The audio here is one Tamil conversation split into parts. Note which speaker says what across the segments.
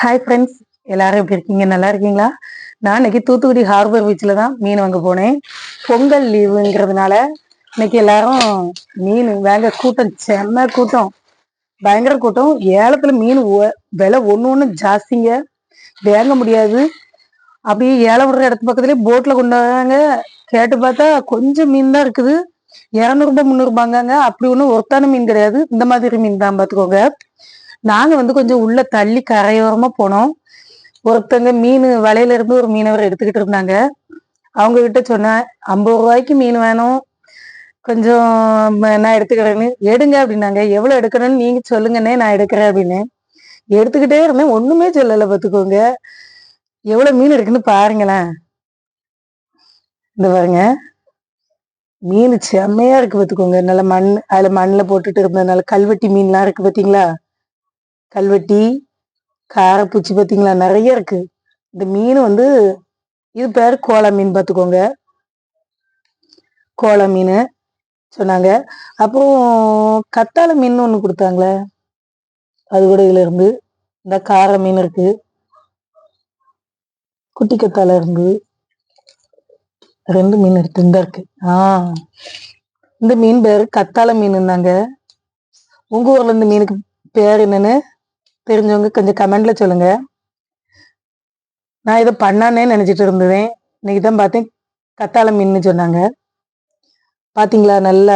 Speaker 1: ஹாய் ஃப்ரெண்ட்ஸ் எல்லாரும் எப்படி இருக்கீங்க நல்லா இருக்கீங்களா நான் இன்னைக்கு தூத்துக்குடி ஹார்பர் பீச்சில் தான் மீன் வாங்க போனேன் பொங்கல் லீவுங்கிறதுனால இன்னைக்கு எல்லாரும் மீன் வேங்க கூட்டம் செம்ம கூட்டம் பயங்கர கூட்டம் ஏலத்துல மீன் விலை ஒன்று ஒன்று ஜாஸ்திங்க வேங்க முடியாது அப்படியே ஏழை விடுற இடத்து பக்கத்துலேயே போட்டில் கொண்டு வராங்க கேட்டு பார்த்தா கொஞ்சம் மீன் தான் இருக்குது இரநூறுபா முந்நூறுபாங்க அப்படி ஒன்றும் ஒருத்தான மீன் கிடையாது இந்த மாதிரி மீன் தான் பார்த்துக்கோங்க நாங்க வந்து கொஞ்சம் உள்ள தள்ளி கரையோரமா போனோம் ஒருத்தங்க மீன் வலையில இருந்து ஒரு மீனவர் எடுத்துக்கிட்டு இருந்தாங்க அவங்க கிட்ட சொன்னேன் ஐம்பது ரூபாய்க்கு மீன் வேணும் கொஞ்சம் நான் எடுத்துக்கிறேன்னு எடுங்க அப்படின்னாங்க எவ்வளவு எடுக்கணும்னு நீங்க சொல்லுங்கன்னே நான் எடுக்கிறேன் அப்படின்னு எடுத்துக்கிட்டே இருந்தேன் ஒண்ணுமே சொல்லலை பார்த்துக்கோங்க எவ்வளவு மீன் இருக்குன்னு பாருங்களேன் இந்த பாருங்க மீன் செம்மையா இருக்கு பார்த்துக்கோங்க நல்ல மண் அதுல மண்ணில் போட்டுட்டு இருந்ததுனால கல்வெட்டி மீன்லாம் இருக்கு பார்த்தீங்களா கல்வெட்டி காரப்பூச்சி பார்த்தீங்களா நிறைய இருக்கு இந்த மீன் வந்து இது பேர் கோலா மீன் பார்த்துக்கோங்க கோலா மீன் சொன்னாங்க அப்புறம் கத்தாழ மீன் ஒன்று கொடுத்தாங்களே அது கூட இதுல இருந்து இந்த கார மீன் இருக்கு குட்டி கத்தால இருந்து ரெண்டு மீன் இருக்கு இந்த இருக்கு ஆஹ் இந்த மீன் பேர் கத்தாழ மீன் இருந்தாங்க உங்க ஊர்ல இந்த மீனுக்கு பேர் என்னன்னு தெரிஞ்சவங்க கொஞ்சம் கமெண்ட்ல சொல்லுங்க நான் இதை பண்ணானே நினச்சிட்டு இருந்தேன் இன்னைக்கு தான் பார்த்தேன் கத்தாழை மீன் சொன்னாங்க பாத்தீங்களா நல்ல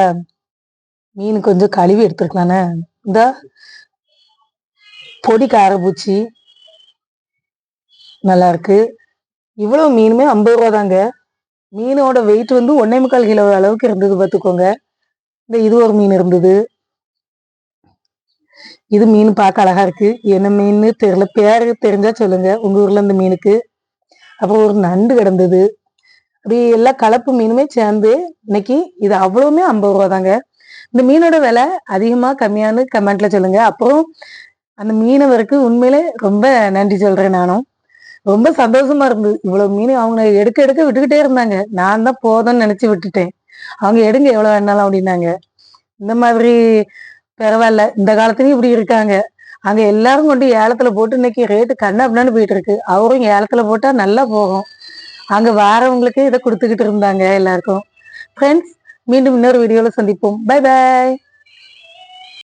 Speaker 1: மீன் கொஞ்சம் கழுவி எடுத்துருக்கலானே இந்த பொடி காரப்பூச்சி நல்லா இருக்கு இவ்வளவு மீனுமே ஐம்பது ரூபா தாங்க மீனோட வெயிட் வந்து ஒன்னே முக்கால் கிலோ அளவுக்கு இருந்தது பார்த்துக்கோங்க இந்த இது ஒரு மீன் இருந்தது இது மீன் பார்க்க அழகா இருக்கு என்ன மீன் தெரியல பேரு தெரிஞ்சா சொல்லுங்க உங்க ஊர்ல இந்த மீனுக்கு அப்புறம் ஒரு நண்டு கிடந்தது அப்படி எல்லா கலப்பு மீனுமே சேர்ந்து இன்னைக்கு இது அவ்வளவுமே ஐம்பது ரூபா தாங்க இந்த மீனோட விலை அதிகமா கம்மியான்னு கமெண்ட்ல சொல்லுங்க அப்புறம் அந்த மீனவருக்கு உண்மையிலே ரொம்ப நன்றி சொல்றேன் நானும் ரொம்ப சந்தோஷமா இருந்தது இவ்வளவு மீன் அவங்க எடுக்க எடுக்க விட்டுக்கிட்டே இருந்தாங்க நான் தான் போதும்னு நினைச்சு விட்டுட்டேன் அவங்க எடுங்க எவ்வளவு வேணாலும் அப்படின்னாங்க இந்த மாதிரி பரவாயில்ல இந்த காலத்துலயும் இப்படி இருக்காங்க அங்க எல்லாரும் கொண்டு ஏலத்துல போட்டு இன்னைக்கு ரேட்டு கண்ணு அப்படின்னு போயிட்டு இருக்கு அவரும் ஏலத்துல போட்டா நல்லா போகும் அங்க வாரவங்களுக்கு இதை கொடுத்துக்கிட்டு இருந்தாங்க எல்லாருக்கும் ஃப்ரெண்ட்ஸ் மீண்டும் இன்னொரு வீடியோல சந்திப்போம் பை பாய்